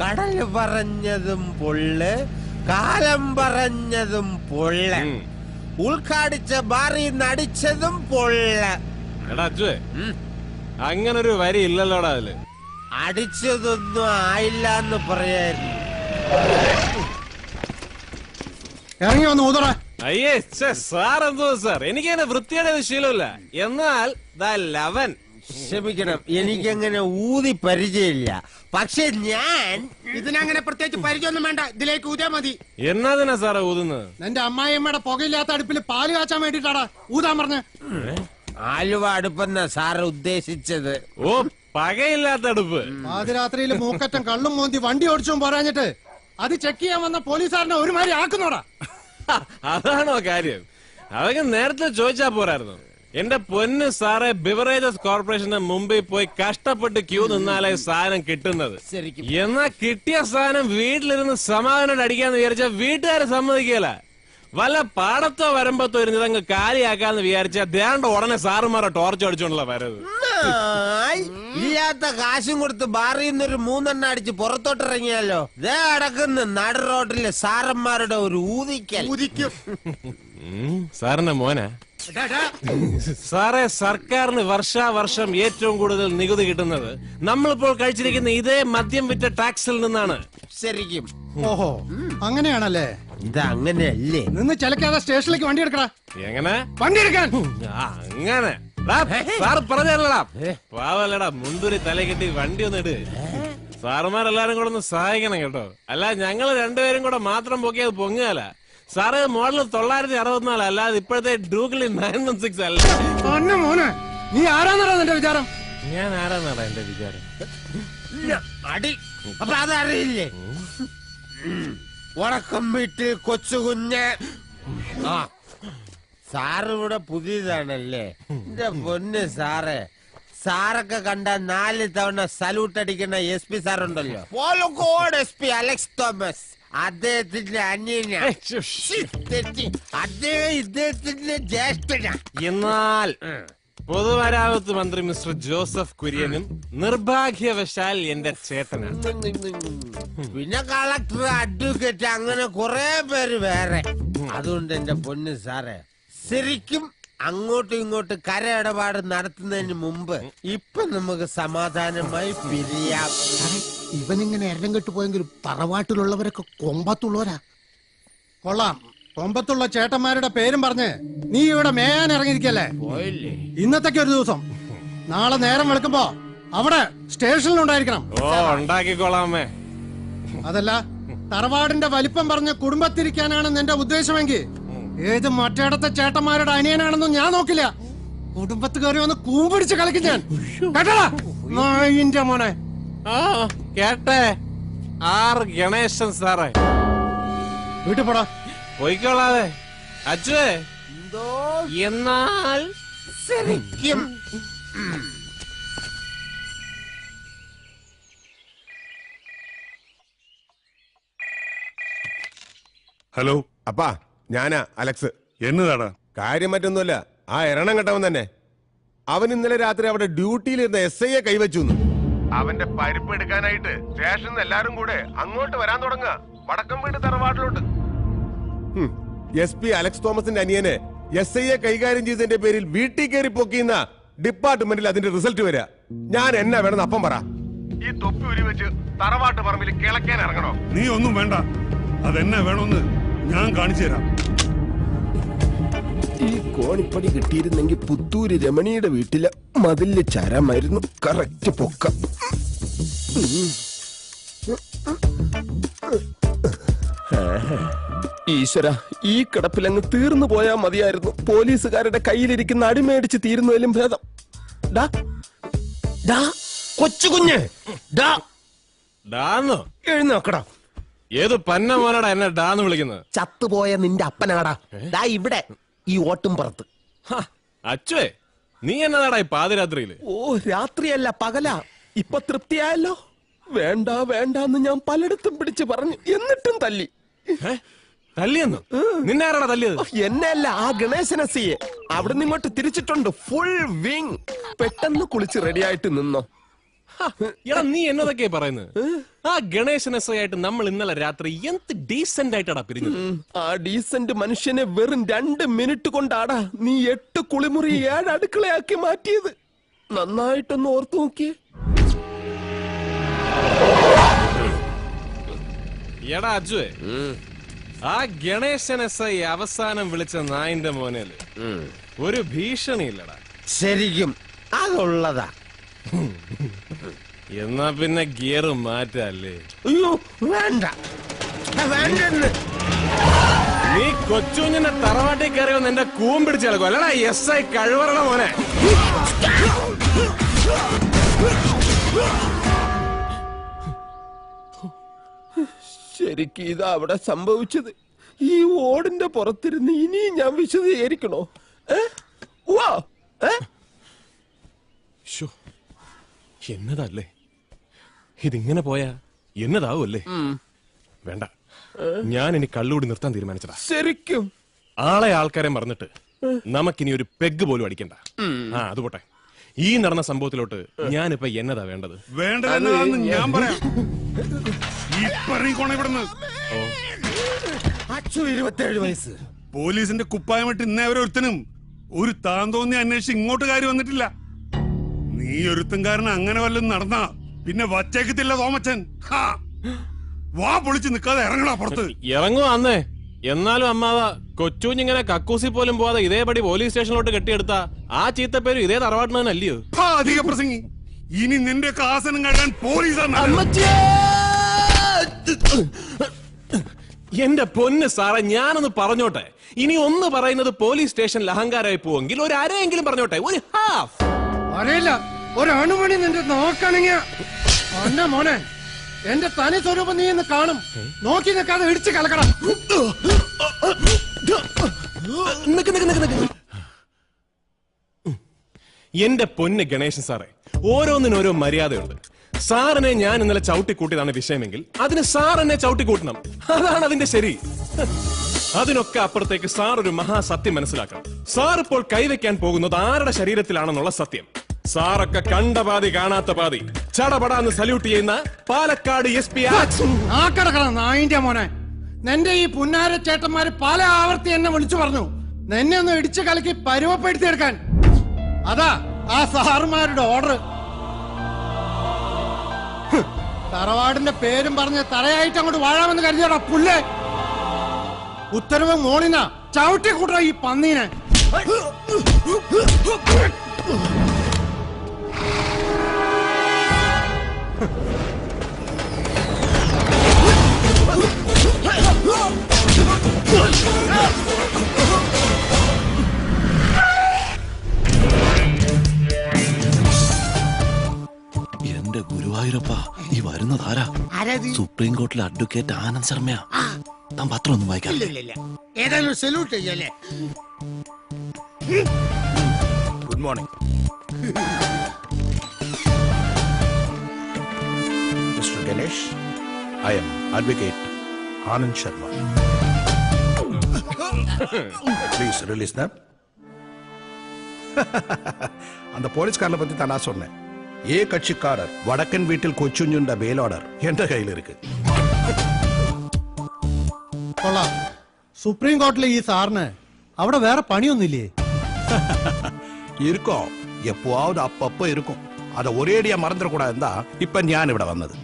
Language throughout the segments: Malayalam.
കടൽ പറഞ്ഞതും പൊള്ള് കാലം പറഞ്ഞതും പൊള്ള്. ഉൾക്കാടിച്ച ബാറി നടിച്ചതും പൊള്ള്. എടാ അച്ചുവേ ഉം. അങ്ങനൊരു വരി ഇല്ലല്ലോടാ അതിൽ. അടിച്ചതൊന്നും ആയില്ല എന്ന് പറയായിരുന്നു. ഇറങ്ങി വന്ന് ഊതറ. അയ്യേ സാർ എന്തോ സാർ. എനിക്ക് അങ്ങനെ വൃത്തിയുടെ വിഷയമില്ല. ശീലമില്ല എന്നാൽ ദ ലവൻ. ക്ഷമിക്കണം എനിക്കങ്ങനെ ഊതി പരിചയമില്ല. പക്ഷെ ഞാൻ ഇതിനങ്ങനെ പ്രത്യേകിച്ച് പരിചയമൊന്നും വേണ്ട. ഇതിലേക്ക് ഊതിയാ മതി. എന്നതിനാ സാറേ ഊതുന്നത്? എന്റെ അമ്മായിയമ്മയുടെ പുകയില്ലാത്ത അടുപ്പിൽ പാൽ കാച്ചാൻ വേണ്ടിട്ടാടാ ഊതാൻ പറഞ്ഞ. ആലുവ അടുപ്പെന്ന സാറ് ഉദ്ദേശിച്ചത്. ഓ പകയില്ലാത്ത അടുപ്പ്. പാതിരാത്രിയിൽ മൂക്കറ്റം കള്ളും മോന്തി വണ്ടി ഓടിച്ചും പറഞ്ഞിട്ട് അത് ചെക്ക് ചെയ്യാൻ വന്ന പോലീസുകാരനെ ഒരുമാതിരി ആക്കുന്നോടാ. അതാണോ കാര്യം? അതൊക്കെ നേരത്തെ ചോദിച്ചാ പോരായിരുന്നു. എന്റെ പൊന്ന് സാറെ ബിവറേജസ് കോർപ്പറേഷന്റെ മുമ്പിൽ പോയി കഷ്ടപ്പെട്ട് ക്യൂ നിന്നാലേ സാധനം കിട്ടുന്നത്. എന്നാ കിട്ടിയ സാധനം വീട്ടിലിരുന്ന് സമാധാനം അടിക്കാന്ന് വിചാരിച്ച വീട്ടുകാരെ സമ്മതിക്കല വല്ല പാടത്തോ വരമ്പത്തോ ഇരുന്നതങ്ങ് കാലിയാക്കാന്ന് വിചാരിച്ച ദേണ്ട ഉടനെ സാറുമാരെ ടോർച്ച് അടിച്ചോണ്ടുള്ള വരത് ഇല്ലാത്ത കാശും കൊടുത്ത് ബാറിൽ നിന്നൊരു മൂന്നെണ്ണ അടിച്ച് പുറത്തോട്ടിറങ്ങിയാലോ? ദേ അടക്കുന്ന നട റോഡിലെ സാറന്മാരുടെ ഒരു ഊതിക്കൽ. സാറിന്റെ മോനെ? സാറേ സർക്കാരിന് വർഷാവർഷം ഏറ്റവും കൂടുതൽ നികുതി കിട്ടുന്നത് നമ്മളിപ്പോൾ കഴിച്ചിരിക്കുന്ന ഇതേ മദ്യം വിറ്റ ടാക്സിൽ നിന്നാണ്. ശരിക്കും. ഓഹോ അങ്ങനെയാണല്ലേ? ഇത് അങ്ങനെയല്ലേ നിന്ന് ചിലക്കാതെ സ്റ്റേഷനിലേക്ക് വണ്ടി എടുക്കടാ. എങ്ങനെ? വണ്ടി എടുക്കാൻ. ആ, അങ്ങനെ. സാറ് പറഞ്ഞല്ലടാ പാവല്ലടാ മുന്തുരി തല കെട്ടി വണ്ടി ഒന്ന് ഇട്. സാറുമാരെല്ലാരും കൂടെ ഒന്ന് സഹായിക്കണം കേട്ടോ. അല്ല ഞങ്ങൾ രണ്ടുപേരും കൂടെ മാത്രം പൊക്കിയത് പൊങ്ങുകയല്ല. സാറ് മോഡൽ തൊള്ളായിരത്തി അറുപത്തിനാല് അല്ലാതെ ഇപ്പോഴത്തെ ഡൂഗിളി നയൻ വൺ സിക്സ് അല്ല. മോനെ നീ ആരാന്നടാ നിന്റെ വിചാരം? ഞാൻ ആരാന്നാടാ എന്റെ വിചാരം? അടി. അപ്പൊ അതറിയില്ലേ? വടക്കം വീട്ടിൽ കൊച്ചുകുഞ്ഞ് ആ സാറ് ഇവിടെ പുതിയതാണല്ലേ? എന്റെ പൊന്ന് സാറേ. സാറൊക്കെ കണ്ട നാല് തവണ സല്യൂട്ട് അടിക്കുന്ന എസ് പി സാറുണ്ടല്ലോ. പോലക്കോട് എസ് പി അലക്സ് തോമസ് അദ്ദേഹത്തിന്റെ അന്യന ശ്ശ്. തെറ്റി അദ്ദേഹം ഇദ്ദേഹത്തിന്റെ ജ്യേഷ്ഠനാ എന്നാൽ പൊതുമരാമത്ത് മന്ത്രി മിസ്റ്റർ ജോസഫ് കുര്യനും നിർഭാഗ്യവശാൽ എന്റെ ചേട്ടനാണ് പിന്നെ കളക്ടർ അഡ്വക്കേറ്റ് അങ്ങനെ കുറെ പേര് വേറെ അതുകൊണ്ട് എന്റെ പൊന്ന് സാറേ ശരിക്കും അങ്ങോട്ടും ഇങ്ങോട്ടും കര ഇടപാട് നടത്തുന്നതിന് മുമ്പ് ഇപ്പൊ നമുക്ക് സമാധാനമായി പിരിയാം. ഇവനിങ്ങനെ എരം കെട്ടുപോയെങ്കിലും തറവാട്ടിലുള്ളവരൊക്കെ കൊമ്പത്തുള്ളവരാ. കൊള്ളാം. കൊമ്പത്തുള്ള ചേട്ടന്മാരുടെ പേരും പറഞ്ഞ് നീ ഇവിടെ മേയാൻ ഇറങ്ങിയിരിക്കല്ലേ? ഇന്നത്തേക്ക് ഒരു ദിവസം. നാളെ നേരം വെളുക്കുമ്പോ അവിടെ സ്റ്റേഷനിലുണ്ടായിരിക്കണം. ഉണ്ടായിരിക്കണം ഉണ്ടാക്കിക്കോളാമേ. അതല്ല തറവാടിന്റെ വലിപ്പം പറഞ്ഞ് കുടുംബത്തിരിക്കാനാണ് നിന്റെ ഉദ്ദേശമെങ്കിൽ ഏത് മറ്റേടത്തെ ചേട്ടന്മാരുടെ അനിയനാണെന്നും ഞാൻ നോക്കില്ല. കുടുംബത്ത് കയറി വന്ന് കൂമ്പിടിച്ച് കളിക്കും ഞാൻ. കേട്ടടാ? മോനെ. ആ. കേട്ടെ? ആർ ഗണേശൻ സാറേ. വീട്ടിൽ പോടാ. പോയിക്കോളാതെ. അച്ഛേ എന്തോ? എന്നാൽ ശരിക്കും. ഹലോ. അപ്പാ ഞാനാ അലക്സ്. എന്നതാടാ കാര്യം മറ്റൊന്നുമല്ല ആ എരണം കെട്ടവൻ തന്നെ. അവൻ ഇന്നലെ രാത്രി അവിടെ ഡ്യൂട്ടിയിൽ ഇരുന്ന എസ് ഐയെ കൈവച്ചു അവന്റെ പരിപ്പ് എടുക്കാനായിട്ട് സ്റ്റേഷനിൽ എല്ലാരും കൂടെ അങ്ങോട്ട് വരാൻ തുടങ്ങുക. വടക്കം വീട് തറവാട്ടിലോട്ട്. എസ് പി അലക്സ് തോമസിന്റെ അനിയനെ എസ് ഐയെ കൈകാര്യം ചെയ്തതിന്റെ പേരിൽ വീട്ടിൽ കയറി പൊക്കിയുന്ന ഡിപ്പാർട്ട്മെന്റിൽ അതിന്റെ റിസൾട്ട് വരിക ഞാൻ എന്നാ വേണമെന്ന് അപ്പം പറ. ഈ തൊപ്പി ഉരി വെച്ച് തറവാട്ട് പറമ്പിൽ കിളക്കാൻ ഇറങ്ങണോ? നീ ഒന്നും വേണ്ട. അതെന്നെ വേണമെന്ന് ഞാൻ കാണിച്ചു തരാം കോണിപ്പടി കിട്ടിയിരുന്നെങ്കിൽ പുത്തൂര് രമണിയുടെ വീട്ടിലെ മതിൽ ചരമായിരുന്നു. കറക്റ്റ് പൊക്ക. ഈശ്വര ഈ കിടപ്പിലങ്ങ് തീർന്നു പോയാ മതിയായിരുന്നു. പോലീസുകാരുടെ കയ്യിലിരിക്കുന്ന അടിമേടിച്ച് തീരുന്നതിലും ഭേദം. ഡാ ഡാ കൊച്ചുകുഞ്ഞ് ഡാ. ഡാന്നോ? എഴുന്നേക്കടാ ഏത് പന്ന മോനടാ എന്നെ ഡാന്ന് വിളിക്കുന്നത്? ചത്തുപോയ നിന്റെ അപ്പനാടാ. ഡാ ഇവിടെ. ഈ ഓട്ടും പറത്ത്. അച്ഛേ നീ എന്നതാടാ ഈ പാതിരാത്രിയിൽ? ഓ രാത്രിയല്ല പകലാ. ഇപ്പൊ തൃപ്തിയായല്ലോ? വേണ്ട വേണ്ടെന്ന് ഞാൻ പലയിടത്തും പിടിച്ചു പറഞ്ഞു. എന്നിട്ടും തല്ലി. തല്ലിയെന്നു? നിന്നെ ആരാടാ തല്ലിയത്? എന്നെയല്ല ആ ഗണേശനസിയെ. അവിടുന്ന് ഇങ്ങോട്ട് തിരിച്ചിട്ടുണ്ട്. ഫുൾ വിങ് പെട്ടെന്ന് കുളിച്ച് റെഡിയായിട്ട് നിന്നോ. എടാ നീ എന്നതൊക്കെയാ പറയുന്നത്? ആ ഗണേശൻ എസ് ആയിട്ട് നമ്മൾ ഇന്നലെ രാത്രി എന്ത് ഡീസെന്റ് ആയിട്ടാടാ പിരിഞ്ഞത്? ആ ഡീസന്റ് മനുഷ്യനെ വെറും രണ്ട് മിനിറ്റ് കൊണ്ടാടാ നീ എട്ട് കുളിമുറി ഏഴ് അടുക്കളയാക്കി മാറ്റിയത്. നന്നായിട്ടൊന്ന് ഓർത്തു നോക്കിയേ. എടാ അജുവേ. ആ ഗണേശൻ എസ് ഐ അവസാനം വിളിച്ച നായിന്റെ മോനേൽ ഒരു ഭീഷണിയില്ലടാ. ശരിക്കും അതുള്ളതാ. എന്നാ പിന്നെ ഗിയർ മാറ്റല്ലേ? അയ്യോ വേണ്ട. വേണ്ടെന്ന്. നീ കൊച്ചുഞ്ഞിന്റെ തറവാട്ടിൽ കയറി വന്ന് എന്റെ കൂമ്പിടിച്ച് കിടക്കും അല്ലടാ എസ് ഐ കഴിവറണ മോനെ. ശരിക്കും ഇതാ അവിടെ സംഭവിച്ചത്. ഈ ഓടിന്റെ പുറത്തിരുന്ന് ഇനിയും ഞാൻ വിശദീകരിക്കണോ? ഏ? വാ ഏ? ശ്ശോ, എന്നതല്ലേ? ഇതിങ്ങനെ പോയാ എന്നതാവുമല്ലേ? വേണ്ട. ഞാൻ ഇനി കള്ളുകൂടി നിർത്താൻ തീരുമാനിച്ചതാ. ശരിക്കും? ആളെ ആൾക്കാരെ മറന്നിട്ട് നമുക്കിനി ഒരു പെഗ് പോലും അടിക്കണ്ട. ആ അത് പോട്ടെ. ഈ നടന്ന സംഭവത്തിലോട്ട് ഞാനിപ്പോ എന്നതാ വേണ്ടത്? വേണ്ടതെന്നതാന്ന് ഞാൻ പറയാം. ഇരുപത്തേഴ് വയസ്സ്. പോലീസിന്റെ കുപ്പായമിട്ട് ഇന്നേ വരെ ഒരുത്തനും ഒരു താൻ തോന്നി അന്വേഷിച്ച് ഇങ്ങോട്ട് കാര്യം വന്നിട്ടില്ല. നീ ഒരുത്തൻകാരൻ അങ്ങനെ വല്ലതും നടന്ന? പിന്നെ വച്ചേക്കത്തില്ല തോമച്ചൻ. വാ പൊളിച്ച് നിക്കാതെ ഇറങ്ങടാ പുറത്ത്. ഇറങ്ങുക അന്നേ. എന്നാലും അമ്മാവ കൊച്ചുഞ്ഞിങ്ങനെ കക്കൂസി പോലും പോവാതെ ഇതേപടി പോലീസ് സ്റ്റേഷനിലോട്ട് കെട്ടിയെടുത്ത ആ ചീത്തപ്പേരും ഇതേ തറവാട്ടിന് തന്നെ അല്ലയോ അധിക പ്രസംഗി. ഇനി നിന്റെ കാസനം ആസനം കഴിയാൻ പോലീസ് എന്റെ പൊന്ന് സാറേ ഞാനൊന്ന് പറഞ്ഞോട്ടെ. ഇനി ഒന്ന് പറയുന്നത് പോലീസ് സ്റ്റേഷനിൽ അഹങ്കാരമായി പോവെങ്കിൽ ഒരു അരയെങ്കിലും പറഞ്ഞോട്ടെ. ഒരു ഹാഫ്. അറിയില്ല. ഒരു അണുമണി നിന്റെ നോക്കണങ്ങിയ അന്ന മോനെ എന്റെ തനി സ്വരൂപം നീ ഇന്ന് കാണും. നോക്കി നിൽക്കാതെ ഇടിച്ചു കലക്കണം. നിക്ക് നിക്ക് നിക്ക് നിക്ക്. എന്റെ പൊന്ന് ഗണേശൻ സാറേ ഓരോന്നിനും ഓരോ മര്യാദയുണ്ട്. സാറിനെ ഞാൻ ഇന്നലെ ചവിട്ടിക്കൂട്ടിയതാണ് വിഷയമെങ്കിൽ അതിന് സാർ എന്നെ ചവിട്ടിക്കൂട്ടണം. അതാണ് അതിന്റെ ശരി. അതിനൊക്കെ അപ്പുറത്തേക്ക് സാർ ഒരു മഹാസത്യം മനസ്സിലാക്കണം. സാർ ഇപ്പോൾ കൈവയ്ക്കാൻ പോകുന്നത് ആരുടെ ശരീരത്തിലാണെന്നുള്ള സത്യം. സാറൊക്കെ കണ്ട പാതി കാണാത്ത പാതി ചടപടാന്ന് സല്യൂട്ട് ചെയ്യുന്ന പാലക്കാട് എസ് പി ആ കിടക്കണം നായിന്റെ മോനെ നിന്റെ ഈ പുന്നാര ചേട്ടന്മാര് പല ആവർത്തി എന്നെ വിളിച്ചു പറഞ്ഞു നിന്നെ ഒന്ന് ഇടിച്ചു കലക്കി പരുവപ്പെടുത്തി എടുക്കാൻ അതാ ആ സാറുമാരുടെ ഓർഡർ തറവാടിന്റെ പേരും പറഞ്ഞ് തറയായിട്ട് അങ്ങോട്ട് വാഴാമെന്ന് കരുതിയോടാ പുല്ലേ ഉത്തരവ് മോളിന ചവിട്ടി കൂട്ട ഈ പന്നീനെ എന്റെ ഗുരുവായൂരപ്പ ഈ വരുന്നതാരാ? സുപ്രീം കോർട്ടിലെ അഡ്വക്കേറ്റ് ആനന്ദ് ശർമ്മയാ താൻ പത്രം ഒന്നും വായിക്കാം ഏതായാലും സല്യൂട്ട് ചെയ്യല്ലേ? Good morning mister Ganesh I am advocate Anand Sharma please release தம் அந்த போலீஸ்காரனை பத்தி தான் நான் சொன்னேன் ஏ கட்சிக்காரர் வடக்கன் வீட்டில் கொச்சுஞ்சுண்ட பெயில் ஆர்டர் என்ற கையில் இருக்கு കൊള്ളാം സുപ്രീം കോർട്ടിലെ ഈ സാറിന് അവിടെ വേറെ പണിയൊന്നുമില്ലേ இருக்கும் எப்போவாவது அப்பப்போ இருக்கும் அதை ஒரேடியா மறந்துடக்கூடாதுன்னு தான் இப்ப ஞான் ഇവിടെ വന്നത്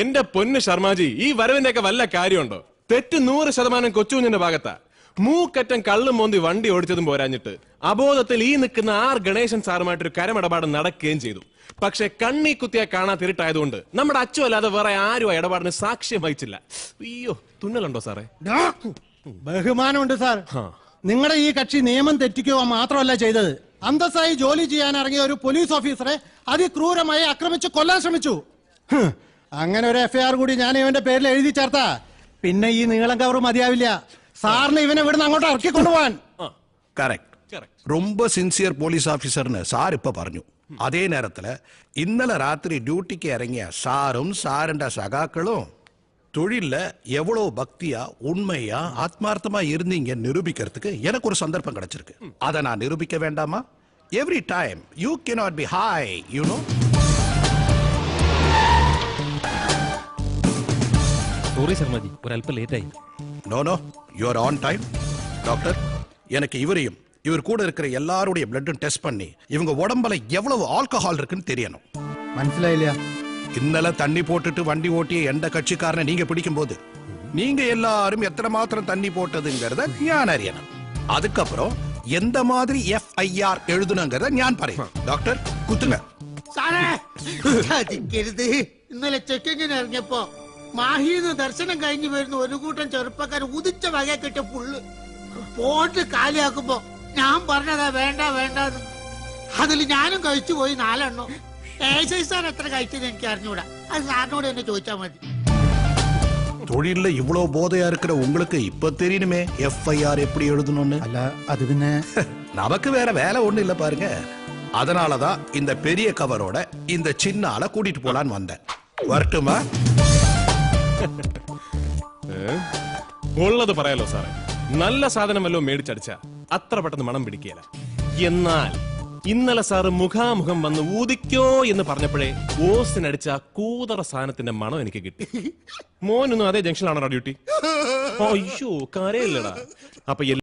എന്റെ പൊന്ന് ശർമാജി ഈ വരവിന്റെ ഒക്കെ വല്ല കാര്യമുണ്ടോ തെറ്റ് നൂറ് ശതമാനം കൊച്ചുകുഞ്ഞിന്റെ ഭാഗത്താ. മൂക്കറ്റം കള്ളും മോന്തി വണ്ടി ഓടിച്ചതും പോരാഞ്ഞിട്ട് അബോധത്തിൽ ഈ നിൽക്കുന്ന ആർ ഗണേശൻ സാറുമായിട്ട് ഒരു കരമിടപാട് നടക്കുകയും ചെയ്തു. പക്ഷെ കണ്ണി കുത്തിയ കാണാത്തിരുട്ടായതുകൊണ്ട് നമ്മുടെ അച്ചു അല്ലാതെ വേറെ ആരും ആ ഇടപാടിന് സാക്ഷ്യം വഹിച്ചില്ല. അയ്യോ തുന്നലുണ്ടോ സാറേ? ബഹുമാനമുണ്ട് സാർ. നിങ്ങളുടെ ഈ കക്ഷി നിയമം തെറ്റിക്കുക മാത്രമല്ല ചെയ്തത്. അന്തസ്സായി ജോലി ചെയ്യാൻ ഇറങ്ങിയ ഒരു പോലീസ് ഓഫീസറെ അതിക്രൂരമായി ആക്രമിച്ച് കൊല്ലാൻ ശ്രമിച്ചു. അങ്ങനെ ഒരു എഫ്ഐആർ കൂടി ഞാൻ ഇവന്റെ പേരിൽ എഴുതി ചേർത്താ. പിന്നെ ഈ നീളം കവർ മതിയാവില്ല സാറിന് ഇവനെ ഇവിടുന്ന് അങ്ങോട്ട് ഇറക്കി കൊണ്ടുപോവാൻ കറക്റ്റ് ரொம்ப സിൻസിയർ പോലീസ് ഓഫീസറിന് സാർ ഇപ്പൊ പറഞ്ഞു അതേ നേരത്തില് ഇന്നലെ രാത്രി ഡ്യൂട്ടിക്ക് ഇറങ്ങിയ സാറും സാറിന്റെ സഖാക്കളും தொழில்ல எவ்வளவு பக்தியா உண்மையா ஆத்மார்த்தமா இருந்தீங்க நிரூபிக்கிறதுக்கு எனக்கு ஒரு சந்தர்ப்பம் கிடைச்சிருக்கு அதை நான் நிரூபிக்க வேண்டாமா every time you cannot be hi you know sorry Sharmaji ஒரு அல்ப லேட் ஆகி no no you are on time doctor எனக்கு இவரையும் இவர் கூட இருக்கிற எல்லாருடைய பிளட்டும் டெஸ்ட் பண்ணி இவங்க உடம்புல எவ்வளவு ஆல்கஹால் இருக்குன்னு தெரியணும். மனசுல இல்லையா? இன்னல தண்ணி போட்டுட்டு வண்டி ஓட்டிய எந்த கட்சிக்காரனை நீங்க பிடிக்கும் போது நீங்க எல்லாரும் எத்தனை மாத்திரம் தண்ணி போட்டதுங்கிறத ஞான் அறியணும். அதுக்கப்புறம் எந்த மாதிரி எஃப்ஐஆர் எழுதணுங்கிறத ஞான் பறையும் டாக்டர் குத்துங்க. சாரே இன்னும் செக்கிங் இறங்கியப்போ. മാഹിന്ന് ദർശനം കഴിഞ്ഞു വരുന്ന ഒരു കൂട്ടം ചെറുപ്പക്കാർ ഉദിച്ച വക കിട്ടിയ പുള്ള് പോട്ട് കാലിയാക്കുമ്പോ ഞാൻ പറഞ്ഞതാ വേണ്ട വേണ്ടെന്ന് അതിൽ ഞാനും കഴിച്ചു പോയി നാലെണ്ണം ഏശൈ സാർ എത്ര കഴിച്ചത് എനിക്ക് അറിഞ്ഞൂടാ അത് സാറിനോട് എന്നെ ചോദിച്ചാ മതി தொழில்ல இவ்வளவு போதையா இருக்கிற உங்களுக்கு இப்ப தெரியணுமே எஃப்ஐஆர் எப்படி எழுதணும்னு അല്ല അത് പിന്നെ நமக்கு வேற வேலை ஒண்ணு இல்ல பாருங்க அதனாலதான் இந்த பெரிய கவரோட இந்த சின்ன ஆளை கூட்டிட்டு போலான்னு வந்தேன் வரட்டுமா ഉള്ളത് പറയാലോ സാറേ. നല്ല സാധനമല്ലോ മേടിച്ചടിച്ച അത്ര പെട്ടെന്ന് മണം പിടിക്കുകയില്ല എന്നാൽ ഇന്നലെ സാറ് മുഖാമുഖം വന്ന് ഊതിക്കോ എന്ന് പറഞ്ഞപ്പോഴേ ഓസിനടിച്ച കൂതറ സാധനത്തിന്റെ മണം എനിക്ക് കിട്ടി. മോനൊന്നും അതേ ജംഗ്ഷനിലാണോ ഡ്യൂട്ടി? അയ്യോ കരയില്ലടാ. അപ്പൊ